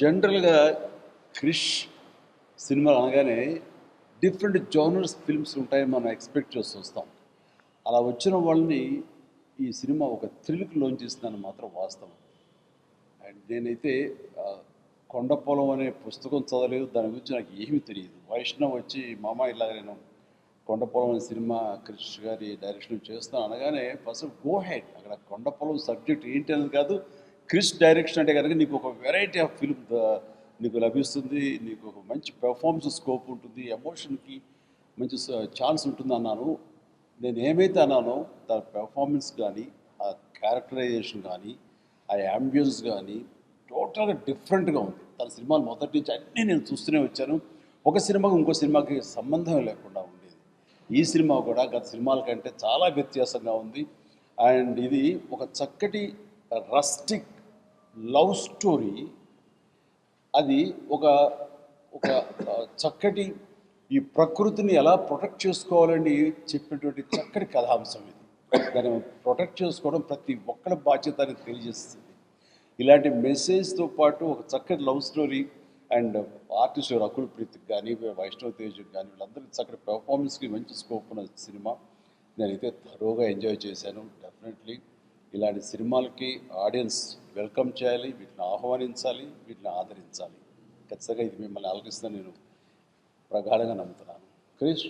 జనరల్గా క్రిష్ సినిమా అనగానే different genres films ఉంటాయని మనం ఎక్స్పెక్ట్ చేసి వస్తాం. అలా వచ్చిన వాళ్ళని ఈ సినిమా ఒక థ్రిల్కి లోన్ చేసిందని మాత్రం వాస్తవం. అండ్ నేనైతే కొండపొలం అనే పుస్తకం చదవలేదు. దాని గురించి నాకు ఏమీ తెలియదు. వైష్ణవ్ వచ్చి మామ ఇలాగ నేను కొండపొలం అనే సినిమా క్రిష్ గారి డైరెక్షన్ చేస్తాను అనగానే ఫస్ట్ గో హెడ్. అక్కడ కొండపొలం సబ్జెక్ట్ ఏంటి అనేది కాదు క్రిష్ డైరెక్షన్ అంటే కనుక నీకు ఒక వెరైటీ ఆఫ్ ఫిలిం నీకు లభిస్తుంది నీకు ఒక మంచి పెర్ఫార్మెన్స్ స్కోప్ ఉంటుంది ఎమోషన్కి మంచి ఛాన్స్ ఉంటుంది అన్నాను. నేను ఏమైతే అన్నానో దాని పెర్ఫార్మెన్స్ కానీ ఆ క్యారెక్టరైజేషన్ కానీ ఆ యాంబియన్స్ కానీ టోటల్గా డిఫరెంట్గా ఉంది. తన సినిమాలు మొదటి నుంచి అన్నీ నేను చూస్తూనే వచ్చాను. ఒక సినిమాకి ఇంకో సినిమాకి సంబంధం లేకుండా ఉండేది. ఈ సినిమా కూడా గత సినిమాల కంటే చాలా వ్యత్యాసంగా ఉంది. అండ్ ఇది ఒక చక్కటి రస్టిక్ లవ్ స్టోరీ అది ఒక ఒక చక్కటి ఈ ప్రకృతిని ఎలా ప్రొటెక్ట్ చేసుకోవాలని చెప్పినటువంటి చక్కటి కథాంశం ఇది. దాన్ని ప్రొటెక్ట్ చేసుకోవడం ప్రతి ఒక్కరి బాధ్యత అని తెలియజేస్తుంది. ఇలాంటి మెసేజ్తో పాటు ఒక చక్కటి love story and artist Rakul ప్రీతికి కానీ వైష్ణవ్ తేజ్ కానీ వీళ్ళందరికీ చక్కటి పెర్ఫార్మెన్స్కి మంచి స్కోప్ ఉన్న సినిమా. నేనైతే థరోగా ఎంజాయ్ చేశాను డెఫినెట్లీ ఇలాంటి సినిమాలకి ఆడియన్స్ వెల్కమ్ చేయాలి వీటిని ఆహ్వానించాలి వీటిని ఆదరించాలి. ఖచ్చితంగా ఇది మిమ్మల్ని ఆలోచిస్తుందని నేను ప్రగాఢంగా నమ్ముతున్నాను. Krish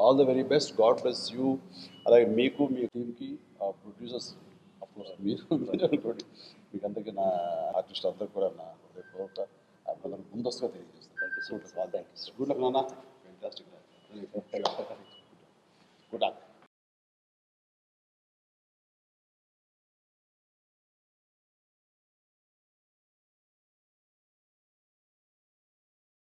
all the very best. God bless you. అలాగే మీకు మీ టీంకి ప్రొడ్యూసర్స్ అఫ్కోర్స్ మీరు అనుకోండి. మీకు అందరికీ నా ఆర్టిస్ట్ అందరికీ కూడా నా హృదయపూర్వక అభినందనలు. ముందస్తుగా తెలియజేస్తాను. గుడ్ లక్ నాన్న. Fantastic good luck